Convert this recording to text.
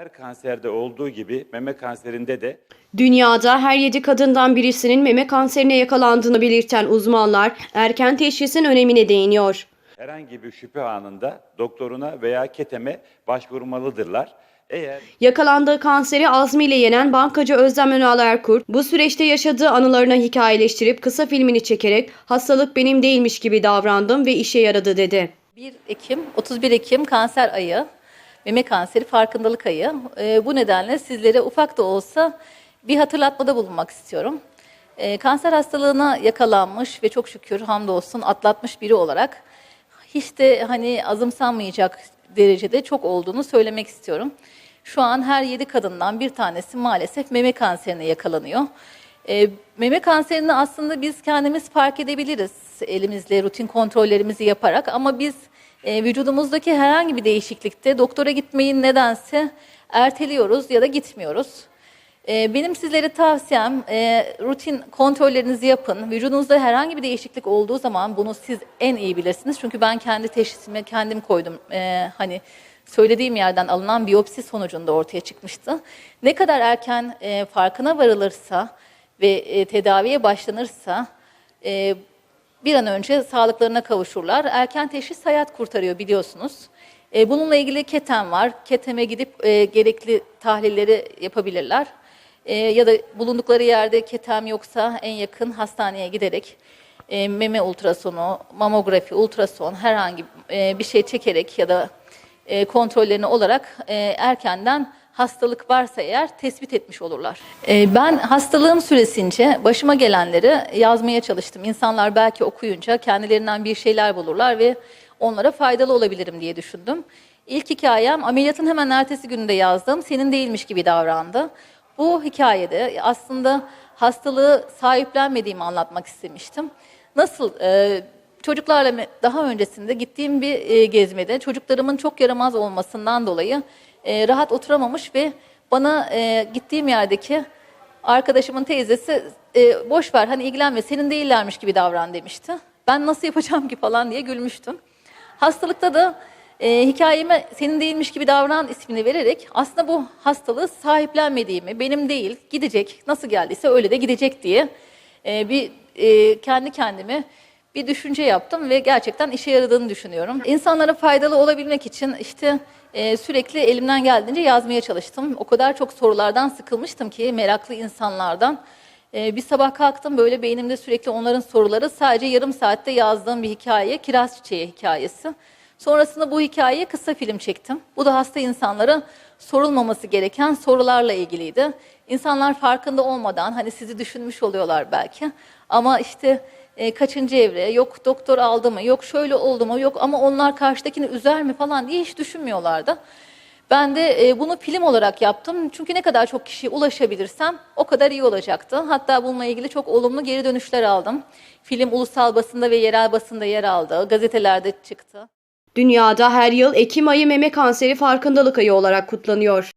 Her kanserde olduğu gibi meme kanserinde de Dünyada her 7 kadından birisinin meme kanserine yakalandığını belirten uzmanlar erken teşhisin önemine değiniyor. herhangi bir şüphe anında doktoruna veya keteme başvurmalıdırlar. Eğer Yakalandığı kanseri azmiyle yenen bankacı Özlem Önal Erkurt, bu süreçte yaşadığı anılarını hikayeleştirip kısa filmini çekerek hastalık benim değilmiş gibi davrandım ve işe yaradı dedi. 1 Ekim, 31 Ekim kanser ayı, meme kanseri farkındalık ayı. Ee, bu nedenle sizlere ufak da olsa bir hatırlatmada bulunmak istiyorum. Ee, kanser hastalığına yakalanmış ve çok şükür hamdolsun atlatmış biri olarak hiç de hani azımsanmayacak derecede çok olduğunu söylemek istiyorum. Şu an her 7 kadından bir tanesi maalesef meme kanserine yakalanıyor. E, meme kanserini aslında biz kendimiz fark edebiliriz elimizle rutin kontrollerimizi yaparak ama biz e, vücudumuzdaki herhangi bir değişiklikte doktora gitmeyi nedense erteliyoruz ya da gitmiyoruz. E, benim sizlere tavsiyem e, rutin kontrollerinizi yapın. Vücudunuzda herhangi bir değişiklik olduğu zaman bunu siz en iyi bilirsiniz. Çünkü ben kendi teşhisimi kendim koydum. E, hani söylediğim yerden alınan biyopsi sonucunda ortaya çıkmıştı. Ne kadar erken e, farkına varılırsa ve e, tedaviye başlanırsa e, bir an önce sağlıklarına kavuşurlar. Erken teşhis hayat kurtarıyor biliyorsunuz. E, bununla ilgili ketem var. Keteme gidip e, gerekli tahlilleri yapabilirler. E, ya da bulundukları yerde ketem yoksa en yakın hastaneye giderek e, meme ultrasonu, mamografi, ultrason herhangi e, bir şey çekerek ya da e, kontrollerini olarak e, erkenden hastalık varsa eğer tespit etmiş olurlar. E, ben hastalığım süresince başıma gelenleri yazmaya çalıştım. İnsanlar belki okuyunca kendilerinden bir şeyler bulurlar ve onlara faydalı olabilirim diye düşündüm. İlk hikayem ameliyatın hemen ertesi gününde yazdım. Senin değilmiş gibi davrandı. Bu hikayede aslında hastalığı sahiplenmediğimi anlatmak istemiştim. Nasıl e, çocuklarla daha öncesinde gittiğim bir e, gezmede çocuklarımın çok yaramaz olmasından dolayı e, rahat oturamamış ve bana e, gittiğim yerdeki arkadaşımın teyzesi e, boş ver hani ilgilenme senin değillermiş gibi davran demişti. Ben nasıl yapacağım ki falan diye gülmüştüm. Hastalıkta da e, hikayeme senin değilmiş gibi davran ismini vererek aslında bu hastalığı sahiplenmediğimi, benim değil, gidecek, nasıl geldiyse öyle de gidecek diye e, bir e, kendi kendime bir düşünce yaptım ve gerçekten işe yaradığını düşünüyorum. İnsanlara faydalı olabilmek için işte e, sürekli elimden geldiğince yazmaya çalıştım. O kadar çok sorulardan sıkılmıştım ki meraklı insanlardan. E, bir sabah kalktım böyle beynimde sürekli onların soruları sadece yarım saatte yazdığım bir hikaye, Kiraz Çiçeği hikayesi. Sonrasında bu hikayeyi kısa film çektim. Bu da hasta insanlara sorulmaması gereken sorularla ilgiliydi. İnsanlar farkında olmadan hani sizi düşünmüş oluyorlar belki. Ama işte e, kaçıncı evre, yok doktor aldı mı, yok şöyle oldu mu, yok ama onlar karşıdakini üzer mi falan diye hiç düşünmüyorlardı. Ben de e, bunu film olarak yaptım. Çünkü ne kadar çok kişiye ulaşabilirsem o kadar iyi olacaktı. Hatta bununla ilgili çok olumlu geri dönüşler aldım. Film ulusal basında ve yerel basında yer aldı. Gazetelerde çıktı. Dünyada her yıl Ekim ayı meme kanseri farkındalık ayı olarak kutlanıyor.